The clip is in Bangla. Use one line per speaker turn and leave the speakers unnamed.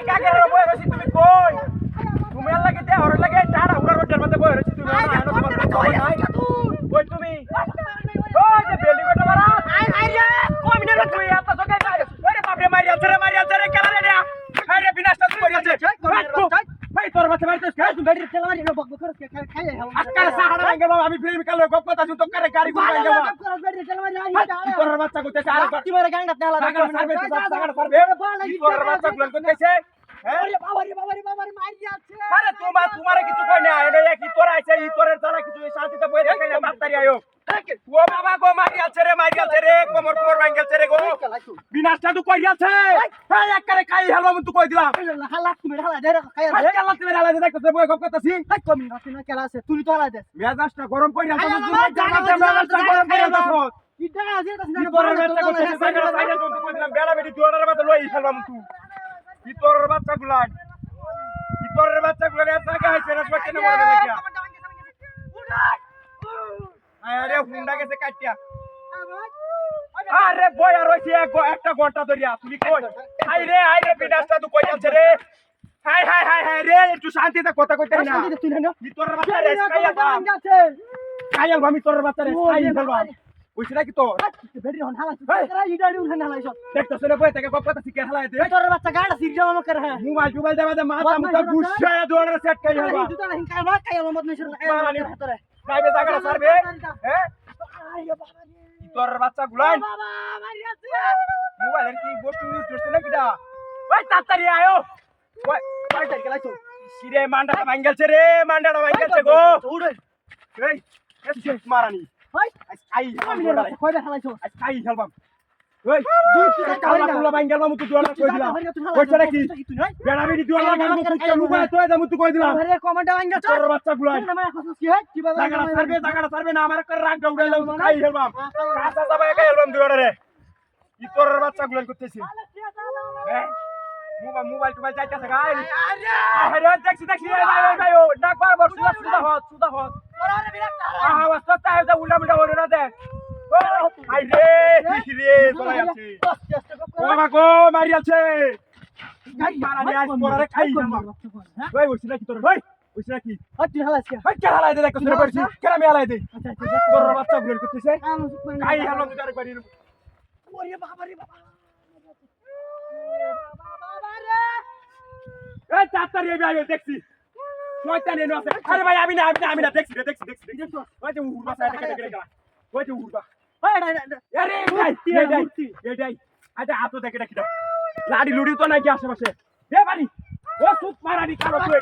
I got it. আমি ফিল্ম কালো গপ কথা শুনতো করে গাড়ি গুলো?
আই
কি তোর বাচ্চা কইতে আরে
তুই মেরে গাঙ্গা তেলা
টাকা সারবে সারবে কি তোর বাচ্চা গুলো কইতেছে হ্যাঁ?
আরে বাবা রে বাবা রে বাবা রে মারি যাচ্ছে
আরে তোমার তোমারে কিছু কই না এটা কি তোর আইছে ই তোরের দ্বারা কিছু শান্তিতে বই দেখাই না মাতারি আয়ো ও বাবা গো মারি আছে রে মারি আছে রে কোমর কোমর ভাঙ্গে আছে রে গো। বিনাশটা তো কই আছে হ্যাঁ একবারে খাই হেলবা মু তো কই দিলাম।
হালা তুমি হালা দে খাই
আজকে আল্লাহ তুমি আলাদা দেখতেছে বই গপ করতেছি।
তাই কমি না না খেলা আছে তুই তো হালা দে।
মেজাজটা গরম কই না তুমি মেজাজটা গরম কই না
কি টাকা আছে তা
কি তোর বাচ্চা করতেছে সাইকেল সাইকেল তো কই দিলাম বেড়া বেড়ি দুয়ারের মধ্যে লই ফেলবাম তু। কি তোর বাচ্চা গুলা কি তোর বাচ্চা গুলা এত আগে হইছে না সত্যি না মরে কাটিয়া। আরে হইছে এক একটা ঘণ্টা ধরিয়া তুমি কই? হাই রে হাই রে বিনাশটা তো কই যাচ্ছে রে? হাই হাই হাই হাই রে একটু শান্তিতে কথা কইতে না।
তুই না
কি তোর বাচ্চা রে কাইয়া বা কাইয়া বা আমি তোর বাচ্চা রে কাই ফেলবা কইছ না কি তো
বেড়ি হন হালা তুই ইডা দিউ না হালা সব।
না বই থেকে গপ কথা শিখে হালাই দে।
তোর বাচ্চা গাড়া সির যাও আমাকে রে।
মোবাইল টোবাইল দেবা দে মাথা মুতা গুছায় দৌড়ে সেট কই হবা
তুই তো না হিংকা না খাই মত নিছ
মারানি।
না তোরে
সাইবে জায়গাটা সারবে হ্যাঁ? তোর বাচ্চা গুলাই মোবাইলের কি বস্তু ইউজ করছ না কিডা ওই তাড়াতাড়ি আয়ো ওই
ওই তাই গেলাই তো।
সিরে মান্ডাটা ভাঙ্গেলছে রে মান্ডাটা ভাঙ্গেলছে গো।
উড়ে
এই এসে মারানি। আজ খাই
আমি কই
আজ খাই হেলবাম ওই কালা কুলা ভাঙ্গেলবাম তুই দুয়ালা কই দিলাম কইছ না কি?
তুই
বেড়া বেড়ি দাম তুই কই
আরে কমান্ডা
তোর বাচ্চা
কি হয়? কি বাবা
জায়গাটা সারবে জায়গাটা সারবে না আমার করে রাগ উড়াইলাম খাই হেলবাম? কাঁচা যাবে একা হেলবাম দুয়ারে রে? কি তোর বাচ্চা গুলাই করতেছি হ্যাঁ? মোবাইল মোবাইল টোবাইল যাইতেছে গাই আরে দেখছি দেখছি এই ভাই এই ভাই ও ডাক বার বর সুদা সুদা হত সুদা হত আহা ওয়াস্তা তাই দা উল্টা মুল্টা ওরে না দে আই রে কি রে চলে যাচ্ছে ও বাবা গো মারি আছে পরে খাই ভাই ওইছি নাকি তোর ভাই ওইছি নাকি
তুই হালাই কি
কেন হালাই দে দেখো তোর পড়ছি কেন আমি হালাই দে
আচ্ছা
তোর বাচ্চা গুলো করতেছে খাই হালাম তোর বাড়ি
ওরে বাবা রে বাবা
এই তাড়াতাড়ি এই ভাই দেখছি। আরে ভাই আমি না আমি না আমি না দেখছি দেখছি দেখছি দেখছি ওই যে উড়বা। আচ্ছা লাড়ি লুড়ি তো নাকি আশেপাশে দে বাড়ি ও সুত মারানি তুই